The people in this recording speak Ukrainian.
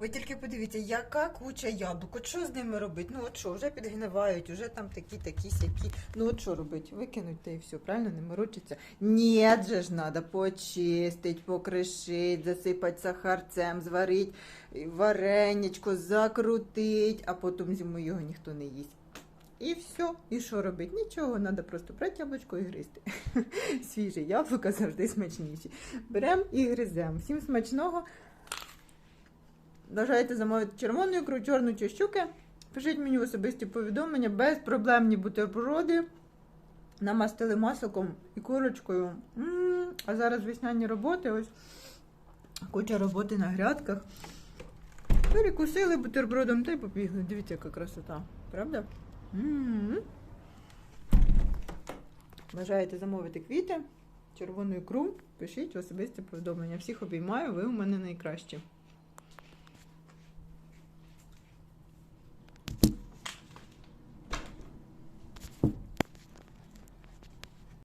Ви тільки подивіться, яка куча яблук. От що з ними робити? Ну от що, вже підгнивають, вже там такі, такі, сякі. Ну от що робити? Викинуть та і все, правильно, не морочиться. Ні, же ж треба почистить, покришить, засипати сахарцем, зварить вареничко, закрутить, а потім зимою його ніхто не їсть. І все. І що робити? Нічого, треба просто брати яблучко і гризти. Свіже яблука завжди смачніші. Беремо і гриземо. Всім смачного. Бажаєте замовити червону ікру, чорну чи щуки? Пишіть мені особисті повідомлення, безпроблемні бутерброди. Намастили масликом і курочкою. М, А зараз весняні роботи, ось куча роботи на грядках. Перекусили бутербродом та й побігли. Дивіться, яка красота. Правда? М. Бажаєте замовити квіти, червону ікру? Пишіть особисті повідомлення. Всіх обіймаю, ви у мене найкращі.